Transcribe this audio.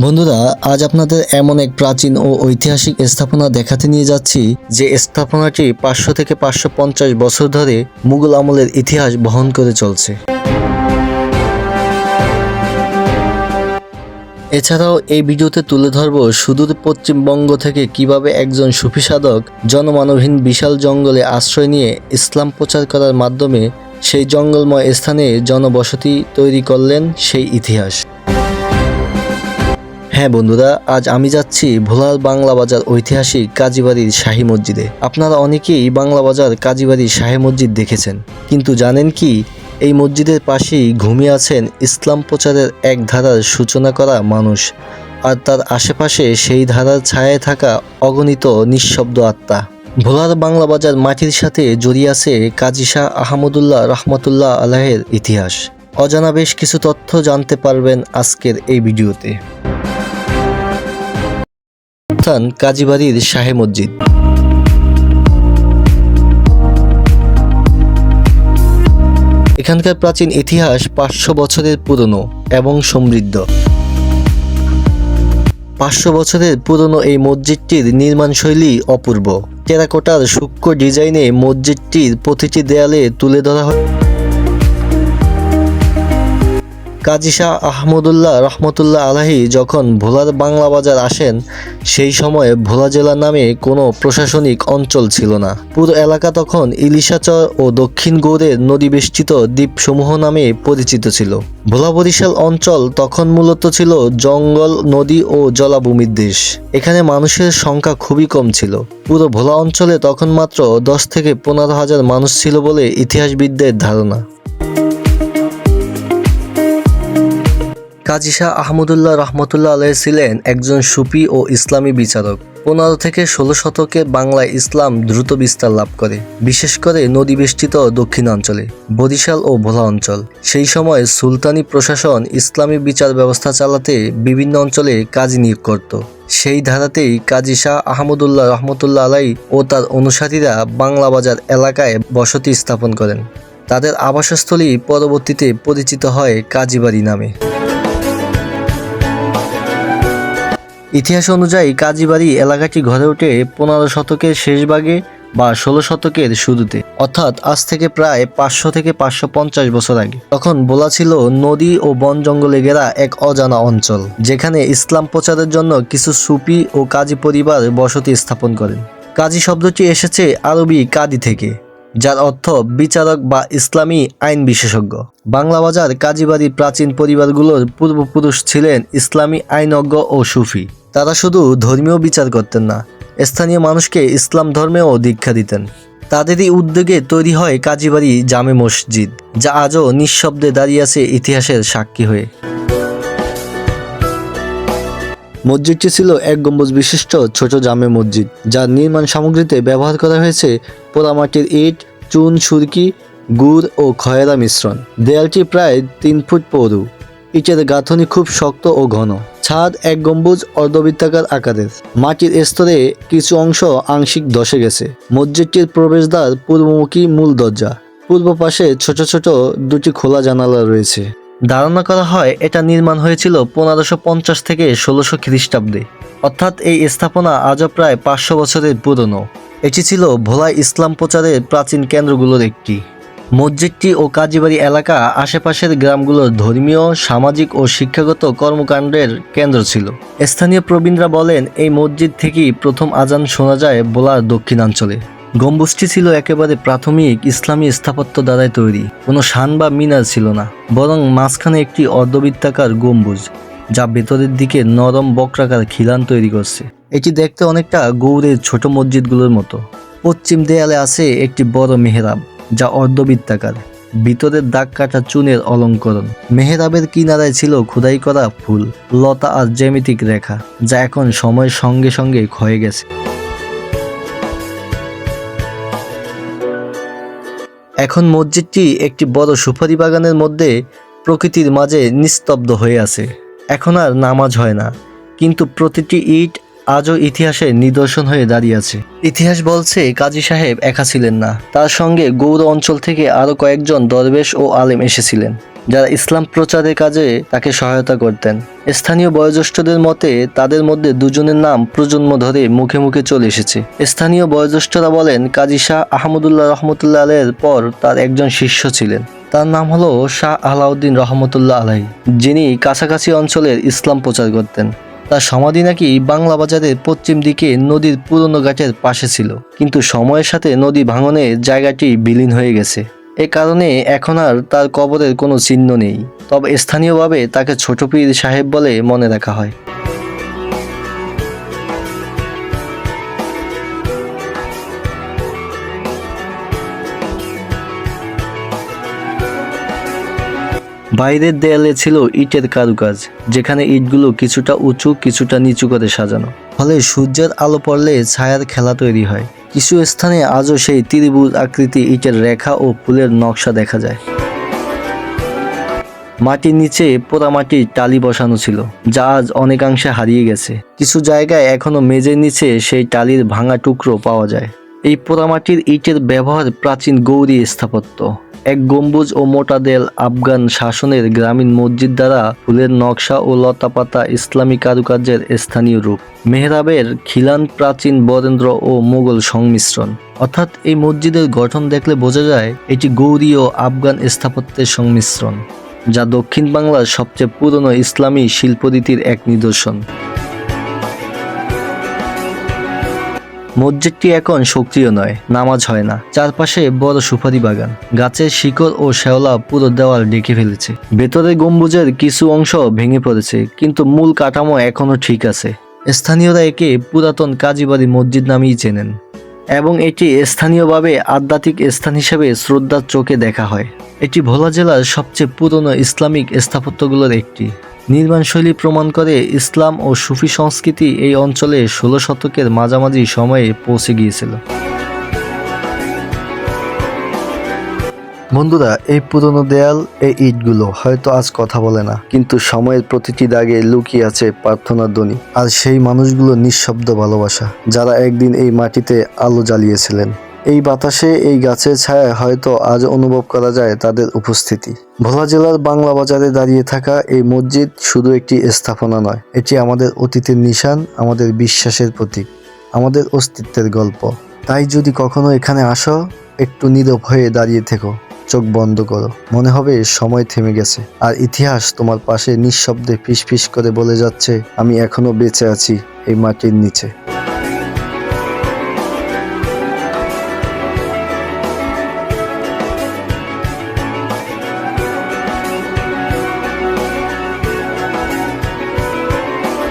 বন্ধুরা, আজ আপনাদের এমন এক প্রাচীন ও ঐতিহাসিক স্থাপনা দেখাতে নিয়ে যাচ্ছি, যে স্থাপনাটি পাঁচশো থেকে পাঁচশো পঞ্চাশ বছর ধরে মুঘল আমলের ইতিহাস বহন করে চলছে। এছাড়াও এই ভিডিওতে তুলে ধরব সুদূর পশ্চিমবঙ্গ থেকে কীভাবে একজন সুফি সাধক জনমানবহীন বিশাল জঙ্গলে আশ্রয় নিয়ে ইসলাম প্রচার করার মাধ্যমে সেই জঙ্গলময় স্থানে জনবসতি তৈরি করলেন সেই ইতিহাস। হ্যাঁ বন্ধুরা, আজ আমি যাচ্ছি ভোলার বাংলা বাজার ঐতিহাসিক কাজীবাড়ির শাহী মসজিদে। আপনারা অনেকেই বাংলা বাজার কাজীবাড়ির শাহী মসজিদ দেখেছেন, কিন্তু জানেন কি, এই মসজিদের পাশেই ঘুমিয়ে আছেন ইসলাম প্রচারের এক ধারার সূচনা করা মানুষ, আর তার আশেপাশে সেই ধারার ছায়ায় থাকা অগণিত নিঃশব্দ আত্মা। ভোলার বাংলা বাজার মাটির সাথে জড়িয়ে আছে কাজী শাহ আহমদুল্লাহ রহমতুল্লাহ আলাহের ইতিহাস। অজানা বেশ কিছু তথ্য জানতে পারবেন আজকের এই ভিডিওতে। স্থান কাজীবাড়ির শাহে মসজিদ। এখানকার প্রাচীন ইতিহাস পাঁচশো বছরের পুরনো এবং সমৃদ্ধ। পাঁচশো বছরের পুরনো এই মসজিদটির নির্মাণশৈলী অপূর্ব। টেরাকোটার সূক্ষ্ম ডিজাইনে মসজিদটির প্রতিটি দেয়ালে তুলে ধরা হয়। কাজী শাহ আহমদুল্লাহ রহমতুল্লাহ আলাহি যখন ভোলার বাংলা বাজার আসেন, সেই সময় ভোলা জেলা নামে কোনো প্রশাসনিক অঞ্চল ছিল না। পুরো এলাকা তখন ইলিশাচর ও দক্ষিণ গৌড়ের নদীবেষ্টিত দ্বীপসমূহ নামে পরিচিত ছিল। ভোলা বরিশাল অঞ্চল তখন মূলত ছিল জঙ্গল, নদী ও জলাভূমির দেশ। এখানে মানুষের সংখ্যা খুবই কম ছিল। পুরো ভোলা অঞ্চলে তখন মাত্র দশ থেকে পনেরো হাজার মানুষ ছিল বলে ইতিহাসবিদদের ধারণা। কাজী শাহ আহমদুল্লাহ রহমতুল্লাহ আলহ ছিলেন একজন সুফি ও ইসলামী বিচারক। পনেরো থেকে ষোলো শতকে বাংলায় ইসলাম দ্রুত বিস্তার লাভ করে, বিশেষ করে নদী নদীবেষ্টিত দক্ষিণাঞ্চলে, বরিশাল ও ভোলা অঞ্চল। সেই সময় সুলতানি প্রশাসন ইসলামী বিচার ব্যবস্থা চালাতে বিভিন্ন অঞ্চলে কাজী নিয়োগ করত। সেই ধারাতেই কাজী শাহ আহমদুল্লাহ রহমতুল্লাহ আলাই ও তার অনুসারীরা বাংলা বাজার এলাকায় বসতি স্থাপন করেন। তাদের আবাসস্থলী পরবর্তীতে পরিচিত হয় কাজীবাড়ি নামে। ইতিহাস অনুযায়ী কাজীবাড়ি এলাকাটি গড়ে ওঠে পনেরো শতকের শেষ ভাগে বা ষোলো শতকের শুরুতে, অর্থাৎ আজ থেকে প্রায় পাঁচশো থেকে পাঁচশো পঞ্চাশ বছর আগে। তখন বলা ছিল নদী ও বন জঙ্গলে ঘেরা এক অজানা অঞ্চল, যেখানে ইসলাম প্রচারের জন্য কিছু সুফি ও কাজী পরিবার বসতি স্থাপন করেন। কাজী শব্দটি এসেছে আরবি কাদি থেকে, যার অর্থ বিচারক বা ইসলামী আইন বিশেষজ্ঞ। বাংলা বাজার কাজীবাড়ির প্রাচীন পরিবারগুলোর পূর্বপুরুষ ছিলেন ইসলামী আইনজ্ঞ ও সুফি। তারা শুধু ধর্মীয় বিচার করতেন না, স্থানীয় মানুষকে ইসলাম ধর্মেও দীক্ষা দিতেন। তাদেরই উদ্যোগে তৈরি হয় কাজীবাড়ি জামে মসজিদ, যা আজও নিঃশব্দে দাঁড়িয়ে আছে ইতিহাসের সাক্ষী হয়ে। মসজিদটি ছিল এক গম্বুজ বিশিষ্ট ছোট জামে মসজিদ, যার নির্মাণ সামগ্রীতে ব্যবহার করা হয়েছে পোড়ামাটির ইট, চুন, সুরকি, গুড় ও খয়রা মিশ্রণ। দেয়ালটি প্রায় তিন ফুট পৌরু। ইটের গাঁথনি খুব শক্ত ও ঘন। ছাদ এক গম্বুজ অর্ধবৃত্তাকার আকারের। মাটির স্তরে কিছু অংশ আংশিক ধসে গেছে। মসজিদটির প্রবেশদ্বার পূর্বমুখী মূল দরজা। পূর্ব পাশে ছোট ছোট দুটি খোলা জানালা রয়েছে। ধারণা করা হয় এটা নির্মাণ হয়েছিল পনেরোশো পঞ্চাশ থেকে ষোলোশো খ্রিস্টাব্দে। অর্থাৎ এই স্থাপনা আজও প্রায় পাঁচশো বছরের পুরনো। এটি ছিল ভোলা ইসলাম প্রচারের প্রাচীন কেন্দ্রগুলোর একটি। মসজিদটি ও কাজীবাড়ি এলাকা আশেপাশের গ্রামগুলোর ধর্মীয়, সামাজিক ও শিক্ষাগত কর্মকাণ্ডের কেন্দ্র ছিল। স্থানীয় প্রবীণরা বলেন, এই মসজিদ থেকেই প্রথম আজান শোনা যায় বোলার দক্ষিণাঞ্চলে। গম্বুজটি ছিল একেবারে প্রাথমিক ইসলামী স্থাপত্য দ্বারাই তৈরি, কোনো শান বা মিনার ছিল না, বরং মাঝখানে একটি অর্ধবৃত্তাকার গম্বুজ, যা ভেতরের দিকে নরম বক্রাকার খিলান তৈরি করছে। এটি দেখতে অনেকটা গৌড়ের ছোট মসজিদগুলোর মতো। পশ্চিম দেয়ালে আছে একটি বড় মেহরাব। যা অর্ধবৃত্তাকার। ভিতরের দাগ কাটা চুনের অলঙ্করণ। মেহরাবের কিনারায় ছিল খোদাই করা ফুল, লতা আর জ্যামিতিক রেখা, যা এখন সময়ের সঙ্গে সঙ্গে ক্ষয়ে গেছে। এখন মসজিদটি একটি বড় সুপারি বাগানের মধ্যে প্রকৃতির মাঝে নিস্তব্ধ হয়ে আছে। এখন আর নামাজ হয় না, কিন্তু প্রতিটি ইট আজও ইতিহাসে নিদর্শন হয়ে দাঁড়িয়ে আছে। ইতিহাস বলছে কাজী সাহেব একা ছিলেন না। তার সঙ্গে গৌর অঞ্চল থেকে আরও কয়েকজন দরবেশ ও আলেম এসেছিলেন, যারা ইসলাম প্রচারের কাজে তাকে সহায়তা করতেন। স্থানীয় বয়োজ্যেষ্ঠদের মতে, তাদের মধ্যে দুজনের নাম প্রজন্ম ধরে মুখে মুখে চলে এসেছে। স্থানীয় বয়োজ্যেষ্ঠরা বলেন, কাজী শাহ আহমদুল্লাহ রহমতুল্লাহ আলের পর তার একজন শিষ্য ছিলেন। তার নাম হলো শাহ আলাউদ্দিন রহমতুল্লাহ আলাই, যিনি কাছাকাছি অঞ্চলের ইসলাম প্রচার করতেন। তার সমাধি নাকি বাংলা বাজারের পশ্চিম দিকে নদীর পুরনো গাছের পাশে ছিল। কিন্তু সময়ের সাথে নদী ভাঙনে জায়গাটি বিলীন হয়ে গেছে। এ কারণে এখন আর তার কবরের কোনো চিহ্ন নেই। তবে স্থানীয়ভাবে তাকে ছোট পীর সাহেব বলে মনে রাখা হয়। বাইরের দেয়ালে ছিল ইটের কারুকাজ, যেখানে ইটগুলো কিছুটা উঁচু, কিছুটা নিচু করে সাজানো। ফলে সূর্যের আলো পড়লে ছায়ার খেলা তৈরি হয়। কিছু স্থানে আজও সেই ত্রিভুজ আকৃতি ইটের রেখা ও ফুলের নকশা দেখা যায়। মাটির নিচে পোড়ামাটির টালি বসানো ছিল, যা আজ অনেকাংশে হারিয়ে গেছে। কিছু জায়গায় এখনও মেঝের নিচে সেই টালির ভাঙা টুকরো পাওয়া যায়। এই পোড়ামাটির ইটের ব্যবহার প্রাচীন গৌরী স্থাপত্য। এক গম্বুজ ও মোটা দেল আফগান শাসনের গ্রামীণ মসজিদ দ্বারা ফুলের নকশা ও লতাপাতা ইসলামী কারুকার্যের স্থানীয় রূপ। মেহরাবের খিলান প্রাচীন বরেন্দ্র ও মোগল সংমিশ্রণ। অর্থাৎ এই মসজিদের গঠন দেখলে বোঝা যায় এটি গৌরী ও আফগান স্থাপত্যের সংমিশ্রণ, যা দক্ষিণ বাংলার সবচেয়ে পুরনো ইসলামী শিল্পরীতির এক নিদর্শন। মসজিদটি এখন সক্রিয় নয়, নামাজ হয় না। চারপাশে বড় সুপারি বাগান। গাছের শিকড় ও শ্যাওলা পুরো দেওয়াল ঢেকে ফেলেছে। ভেতরে গম্বুজের কিছু অংশ ভেঙে পড়েছে, কিন্তু মূল কাঠামো এখনও ঠিক আছে। স্থানীয়রা একে পুরাতন কাজীবাড়ি মসজিদ নামেই চেনেন এবং এটি স্থানীয়ভাবে আধ্যাত্মিক স্থান হিসেবে শ্রদ্ধার চোখে দেখা হয়। এটি ভোলা জেলার সবচেয়ে পুরনো ইসলামিক স্থাপত্যগুলোর একটি। নির্মাণশৈলী প্রমাণ করে ইসলাম ও সুফি সংস্কৃতি এই অঞ্চলে ষোলো শতকের মাঝামাঝি সময়ে পৌঁছে গিয়েছিল। বন্ধুরা, এই পুরনো দেয়াল, এই ইটগুলো হয়তো আজ কথা বলে না, কিন্তু সময়ের প্রতিটি দাগে লুকিয়ে আছে প্রার্থনার ধ্বনি। আর সেই মানুষগুলো নিঃশব্দ ভালোবাসা, যারা একদিন এই মাটিতে আলো জ্বালিয়েছিলেন। এই বাতাসে এই গাছের ছায়ায় হয়তো আজ অনুভব করা যায় তাদের উপস্থিতি। ভোলা জেলার বাংলা বাজারে দাঁড়িয়ে থাকা এই মসজিদ শুধু একটি স্থাপনা নয়, এটি আমাদের অতীতের নিশান, আমাদের বিশ্বাসের প্রতীক, আমাদের অস্তিত্বের গল্প। তাই যদি কখনো এখানে আসো, একটু নীরব হয়ে দাঁড়িয়ে থেকো, চোখ বন্ধ করো। মনে হবে সময় থেমে গেছে। আর ইতিহাস তোমার পাশে নিঃশব্দে ফিস ফিস করে বলে যাচ্ছে, আমি এখনও বেঁচে আছি এই মাটির নিচে।